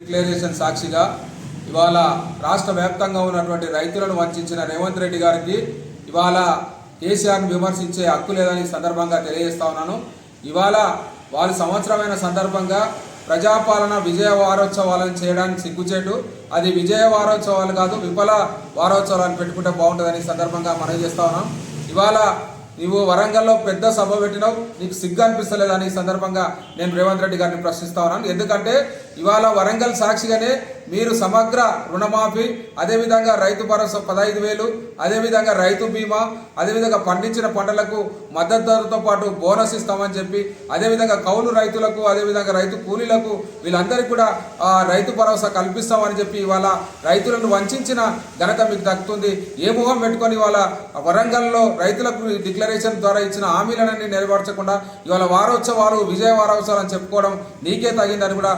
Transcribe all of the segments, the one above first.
Declaration సాక్షిగా ఇవాళ రాష్ట్ర వ్యాప్తంగా ఉన్నటువంటి రైతులను వంచిన రేవంత్ రెడ్డి గారికి ఇవాళ కేసీఆర్ని విమర్శించే హక్కు లేదని సందర్భంగా తెలియజేస్తా ఉన్నాను. ఇవాళ వారి సంవత్సరమైన సందర్భంగా ప్రజాపాలన విజయ వారోత్సవాలను చేయడానికి సిగ్గుచేటు అది విజయ వారోత్సవాలు కాదు విఫల వారోత్సవాలను పెట్టుకుంటే బాగుంటుందని సందర్భంగా మనవి చేస్తా ఉన్నాం. ఇవాళ నీవు వరంగల్లో పెద్ద సభ పెట్టినావు నీకు సిగ్గు అనిపిస్తలేదని ఈ సందర్భంగా నేను రేవంత్ రెడ్డి గారిని ప్రశ్నిస్తా ఉన్నాను. ఎందుకంటే ఇవాళ వరంగల్ సాక్షిగానే మీరు సమగ్ర రుణమాఫీ అదేవిధంగా రైతు భరోసా పదహైదు వేలు అదేవిధంగా రైతు బీమా అదేవిధంగా పండించిన పంటలకు మద్దతు ధరతో పాటు బోనస్ ఇస్తామని చెప్పి అదేవిధంగా కౌలు రైతులకు అదేవిధంగా రైతు కూలీలకు వీళ్ళందరికీ కూడా రైతు భరోసా కల్పిస్తామని చెప్పి ఇవాళ రైతులను వంచిన ఘనత మీకు దక్కుతుంది. ఏ ముఖం పెట్టుకొని ఇవాళ వరంగల్లో రైతులకు డిక్లరేషన్ ద్వారా ఇచ్చిన హామీలన్నీ నెరవేర్చకుండా ఇవాళ వారోత్సవాలు విజయ వారోత్సవాలు అని చెప్పుకోవడం నీకే తగిందని కూడా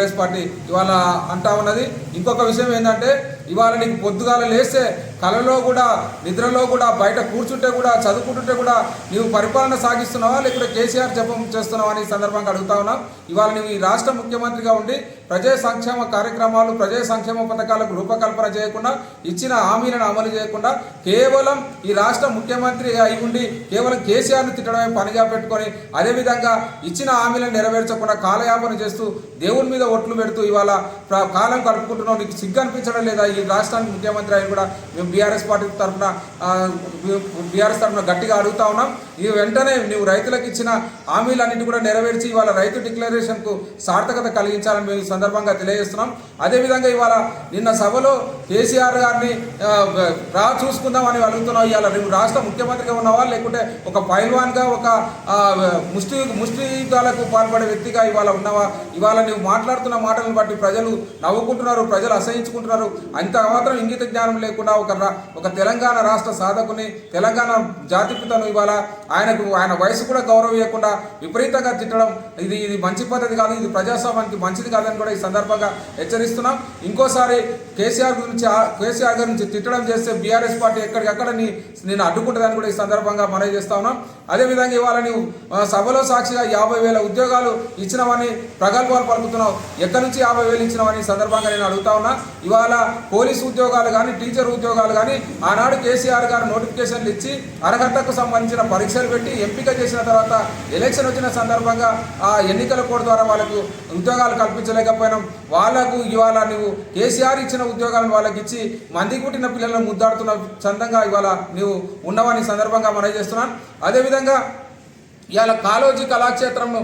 టీఆర్ఎస్ పార్టీ ఇవాళ అంటా ఉన్నది. ఇంకొక విషయం ఏంటంటే ఇవాళ నీకు పొద్దుగాల లేస్తే కలలో కూడా నిద్రలో కూడా బయట కూర్చుంటే కూడా చదువుకుంటుంటే కూడా నీవు పరిపాలన సాగిస్తున్నావా? లేకుంటే కేసీఆర్ జపం చేస్తున్నావా? అని సందర్భంగా అడుగుతా ఉన్నాం. ఇవాళ నువ్వు ఈ రాష్ట్ర ముఖ్యమంత్రిగా ఉండి ప్రజా సంక్షేమ కార్యక్రమాలు ప్రజా సంక్షేమ పథకాలకు రూపకల్పన చేయకుండా ఇచ్చిన హామీలను అమలు చేయకుండా కేవలం ఈ రాష్ట్ర ముఖ్యమంత్రి అయి ఉండి కేవలం కేసీఆర్ను తిట్టడమే పనిగా పెట్టుకొని అదేవిధంగా ఇచ్చిన హామీలను నెరవేర్చకుండా కాలయాపన చేస్తూ దేవుని మీద ఒట్లు పెడుతూ ఇవాళ కాలం గడుపుకుంటున్నావు నీకు సిగ్గు అనిపించడం లేదా ఈ రాష్ట్రానికి ముఖ్యమంత్రి అయిన కూడా మేము బీఆర్ఎస్ పార్టీ తరఫున బీఆర్ఎస్ తరఫున గట్టిగా అడుగుతా ఉన్నాం. ఈ వెంటనే నువ్వు రైతులకు ఇచ్చిన హామీలన్నింటి కూడా నెరవేర్చి ఇవాళ రైతు డిక్లరేషన్కు సార్థకత కలిగించాలని మేము సందర్భంగా తెలియజేస్తున్నాం. అదేవిధంగా ఇవాళ నిన్న సభలో కేసీఆర్ గారిని రా చూసుకుందామని అడుగుతున్నాం. ఇవాళ నువ్వు రాష్ట్ర ముఖ్యమంత్రిగా ఉన్నవా లేకుంటే ఒక పైల్వాన్గా ఒక ముష్టి ముష్టి పాల్పడే వ్యక్తిగా ఇవాళ ఉన్నవా ఇవాళ నువ్వు మాట్లాడుతున్న మాటలను బట్టి ప్రజలు నవ్వుకుంటున్నారు ప్రజలు అసహించుకుంటున్నారు. అంత మాత్రం ఇంగిత జ్ఞానం లేకుండా ఒక ఒక తెలంగాణ రాష్ట్ర సాధకుని తెలంగాణ జాతిపితను ఇవాళ ఆయనకు ఆయన వయసు కూడా గౌరవం ఇవ్వకుండా విపరీతంగా తిట్టడం ఇది ఇది మంచి పద్ధతి కాదు ఇది ప్రజాస్వామ్యానికి మంచిది కాదని కూడా ఈ సందర్భంగా హెచ్చరిస్తున్నాం. ఇంకోసారి కేసీఆర్ గురించి కేసీఆర్ గురించి తిట్టడం చేస్తే బీఆర్ఎస్ పార్టీ ఎక్కడికక్కడ నేను అడ్డుకుంటుందని కూడా ఈ సందర్భంగా మనవి చేస్తా ఉన్నాం. అదేవిధంగా ఇవాళ నీవు సభలో సాక్షిగా యాభై వేల ఉద్యోగాలు ఇచ్చినవని ప్రగల్భాలు పలుకుతున్నావు. ఎక్కడి నుంచి యాభై వేలు ఇచ్చినవని సందర్భంగా నేను అడుగుతా ఉన్నా. ఇవాళ పోలీసు ఉద్యోగాలు కానీ టీచర్ ఉద్యోగాలు కానీ ఆనాడు కేసీఆర్ గారు నోటిఫికేషన్లు ఇచ్చి అర్హతకు సంబంధించిన పరీక్షలు పెట్టి ఎంపిక చేసిన తర్వాత ఎలక్షన్ వచ్చిన సందర్భంగా ఆ ఎన్నికల కోడ్ ద్వారా వాళ్ళకు ఉద్యోగాలు కల్పించలేకపోయినాం వాళ్ళకు ఇవాళ నువ్వు కేసీఆర్ ఇచ్చిన ఉద్యోగాలను వాళ్ళకి ఇచ్చి మంది పుట్టిన పిల్లలను ముద్దాడుతున్న చందంగా ఇవాళ నువ్వు ఉన్నవాని సందర్భంగా మనం చేస్తున్నాను. అదేవిధంగా ఇవాళ కాలోజీ కళాక్షేత్రంను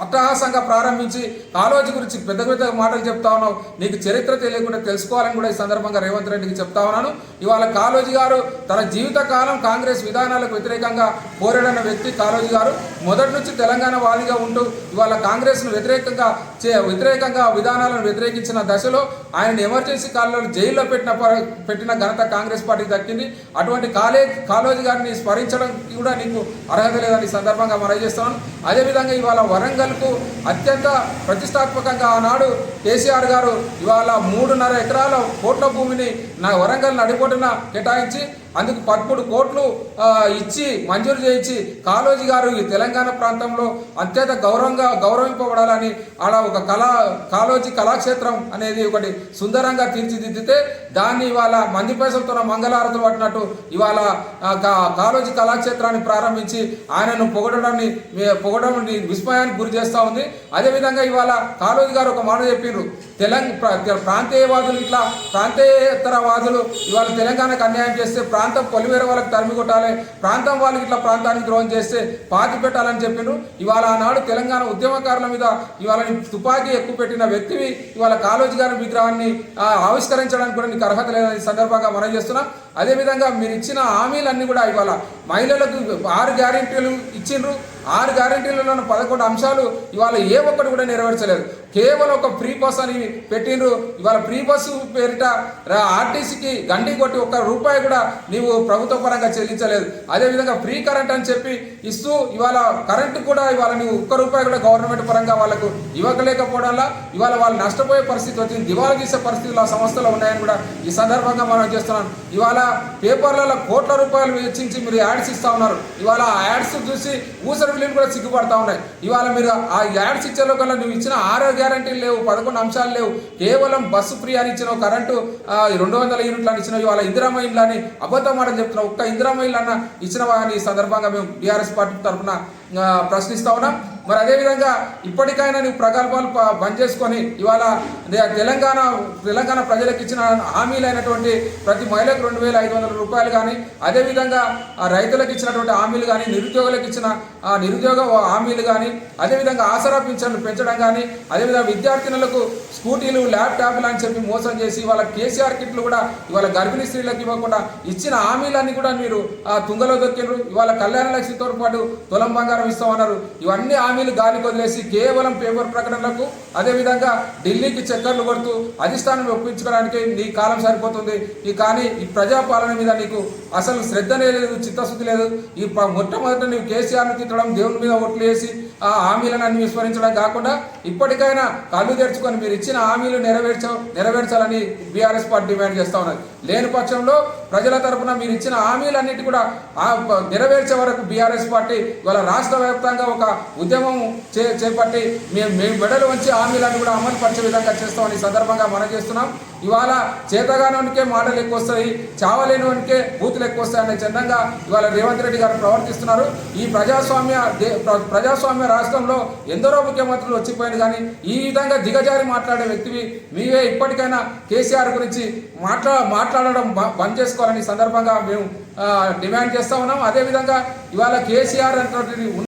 అట్టహాసంగా ప్రారంభించి కాలోజీ గురించి పెద్ద పెద్ద మాటలు చెప్తా ఉన్నావు. నీకు చరిత్ర తెలియకుండా తెలుసుకోవాలని కూడా ఈ సందర్భంగా రేవంత్ రెడ్డికి చెప్తా ఉన్నాను. ఇవాళ కాలోజీ గారు తన జీవిత కాలం కాంగ్రెస్ విధానాలకు వ్యతిరేకంగా పోరాడిన వ్యక్తి కాలోజీ గారు. మొదటి నుంచి తెలంగాణ వాదిగా ఉంటూ ఇవాళ కాంగ్రెస్ను వ్యతిరేకంగా చే వ్యతిరేకంగా విధానాలను వ్యతిరేకించిన దశలో ఆయన ఎమర్జెన్సీ కాలంలో జైల్లో పెట్టిన ప- పెట్టిన ఘనత కాంగ్రెస్ పార్టీకి దక్కింది. అటువంటి కాలేజ్ కాలోజీ గారిని స్మరించడం కూడా నీకు అర్హత లేదని ఈ సందర్భంగా మనవి చేస్తున్నాను అదేవిధంగా ఇవాళ వరంగల్కు అత్యంత ప్రతిష్టాత్మకంగా ఆనాడు కేసీఆర్ గారు ఇవాళ మూడున్నర ఎకరాల కోట్ల భూమిని నా వరంగల్ నడిపోటున కేటాయించి అందుకు పదమూడు కోట్లు ఇచ్చి మంజూరు చేయించి కాళోజీ గారు ఈ తెలంగాణ ప్రాంతంలో అత్యంత గౌరవంగా గౌరవింపబడాలని ఆడ ఒక కళా కాళోజీ కళాక్షేత్రం అనేది ఒకటి సుందరంగా తీర్చిదిద్దితే దాన్ని ఇవాళ మంది పైసలతో మంగళారతులు పట్టినట్టు ఇవాళ కా- కాళోజీ కళాక్షేత్రాన్ని ప్రారంభించి ఆయన ఆయనను పొగడడాన్ని పొగడడం విస్మయానికి గురి చేస్తూ ఉంది. అదేవిధంగా ఇవాళ కాళోజీ గారు ఒక మాట చెప్పిండ్రు తెలంగాణ ప్రాంతీయవాదులు ఇట్లా ప్రాంతేతరవాదులు ఇవాళ తెలంగాణకు అన్యాయం చేస్తే ప్రాంతం పొలివేర వాళ్ళకి తరిమి కొట్టాలి ప్రాంతం వాళ్ళకి ఇట్లా ప్రాంతానికి ద్రోహం చేస్తే పాతి పెట్టాలని చెప్పిండ్రు ఇవాళ ఆనాడు తెలంగాణ ఉద్యమకారుల మీద ఇవాళ తుపాకీ ఎక్కువ పెట్టిన వ్యక్తివి ఇవాళ కాళోజీ గారి విగ్రహాన్ని ఆవిష్కరించడానికి కూడా నీకు అర్హత లేదని సందర్భంగా మనం చేస్తున్నాం. అదేవిధంగా మీరు ఇచ్చిన హామీలన్నీ కూడా ఇవాళ మహిళలకు ఆరు గ్యారెంటీలు ఇచ్చిండ్రు. ఆరు గ్యారెంటీలలో పదకొండు అంశాలు ఇవాళ ఏ ఒక్కటి కూడా నెరవేర్చలేదు. కేవలం ఒక ఫ్రీ బస్ అని పెట్టిండ్రు. ఇవాళ ఫ్రీ బస్సు పేరిట ఆర్టీసీకి గండి కొట్టి ఒక్క రూపాయి కూడా నీవు ప్రభుత్వ పరంగా చెల్లించలేదు. అదేవిధంగా ఫ్రీ కరెంట్ అని చెప్పి ఇస్తూ ఇవాళ కరెంటు కూడా ఇవాళ నీవు ఒక్క రూపాయి కూడా గవర్నమెంట్ పరంగా వాళ్ళకు ఇవ్వకలేకపోవడం వల్ల ఇవాళ వాళ్ళు నష్టపోయే పరిస్థితి వచ్చింది. దివాలా తీసే పరిస్థితులు ఆ సంస్థలో ఉన్నాయని కూడా ఈ సందర్భంగా మనం చేస్తున్నాం. ఇవాళ పేపర్లలో కోట్ల రూపాయలు వెచ్చించి మీరు యాడ్స్ ఇస్తా ఉన్నారు. ఇవాళ ఆ యాడ్స్ చూసి ఊసరి విలువలు కూడా సిగ్గుపడతా ఉన్నాయి. ఇవాళ మీరు ఆ యాడ్స్ ఇచ్చే కల్లా నువ్వు ఇచ్చిన ఆరోగ్య గ్యారంటీలు లేవు పదకొండు అంశాలు లేవు. కేవలం బస్సు ఫ్రీ అని ఇచ్చిన కరెంటు రెండు వందల యూనిట్లు అని వాళ్ళ ఇవాళ ఇందిరామ ఇల్లు అని అబద్ధం మాట చెప్తున్నావు ఒక్క ఇందిరామ ఇల్లు అన్న ఇచ్చినవా అని సందర్భంగా మేము టీఆర్ఎస్ పార్టీ తరఫున ప్రశ్నిస్తా ఉన్నాం. మరి అదేవిధంగా ఇప్పటికైనా నువ్వు ప్రగల్భాలు బంద్ చేసుకొని ఇవాళ తెలంగాణ తెలంగాణ ప్రజలకు ఇచ్చిన హామీలైనటువంటి ప్రతి మహిళకు రెండు వేల ఐదు వందల రూపాయలు కానీ అదేవిధంగా రైతులకు ఇచ్చినటువంటి హామీలు కానీ నిరుద్యోగులకు ఇచ్చిన నిరుద్యోగ హామీలు కానీ అదేవిధంగా ఆసరా పింఛన్లు పెంచడం కానీ అదేవిధంగా విద్యార్థినులకు స్కూటీలు ల్యాప్టాప్లు అని చెప్పి మోసం చేసి ఇవాళ కేసీఆర్ కిట్లు కూడా ఇవాళ గర్భిణీ స్త్రీలకు ఇవ్వకుండా ఇచ్చిన హామీలన్నీ కూడా మీరు తుంగలో దొక్కినారు ఇవాళ కళ్యాణ లక్ష్మితో పాటు తులం బంగారం ఇస్తామన్నారు. ఇవన్నీ హామీలు గాలికి వదిలేసి కేవలం పేపర్ ప్రకటనలకు అదేవిధంగా ఢిల్లీకి చక్కర్లు కొడుతూ అధిష్టానం ఒప్పించుకోవడానికి నీ కాలం సరిపోతుంది. ఈ కానీ ఈ ప్రజాపాలన మీద నీకు అసలు శ్రద్ధనే లేదు చిత్తశుద్ధి లేదు. ఈ మొట్టమొదట నీవు కేసీఆర్ను తిట్టడం దేవుని మీద ఓట్లు వేసి ఆ హామీలను అన్ని విస్మరించడం కాకుండా ఇప్పటికైనా కళ్ళు తెరుచుకొని మీరు ఇచ్చిన హామీలు నెరవేర్చ నెరవేర్చాలని బీఆర్ఎస్ పార్టీ డిమాండ్ చేస్తా ఉన్నది. లేని పక్షంలో ప్రజల తరపున మీరు ఇచ్చిన హామీలన్నిటి కూడా నెరవేర్చే వరకు బీఆర్ఎస్ పార్టీ ఇవాళ రాష్ట్ర వ్యాప్తంగా ఒక ఉద్యమం చే చేపట్టి మేము మేము మెడలు వంచి హామీలను కూడా అమలు పరిచే విధంగా చేస్తామని సందర్భంగా మనం చేస్తున్నాం. ఇవాళ చేతగానోనికే మాటలు ఎక్కువ వస్తాయి చావలేనివానికే బూతులు ఎక్కువ వస్తాయి అనే చందంగా ఇవాళ రేవంత్ రెడ్డి గారు ప్రవర్తిస్తున్నారు. ఈ ప్రజాస్వామ్య దే- ప్ర- ప్రజాస్వామ్య రాష్ట్రంలో ఎందరో ముఖ్యమంత్రులు వచ్చిపోయింది కానీ ఈ విధంగా దిగజారి మాట్లాడే వ్యక్తివి మీవే ఇప్పటికైనా కేసీఆర్ గురించి మాట్లా మాట్లాడడం బంద్ చేసుకోవాలని సందర్భంగా మేము డిమాండ్ చేస్తా ఉన్నాం. అదేవిధంగా ఇవాళ కేసీఆర్ అంటే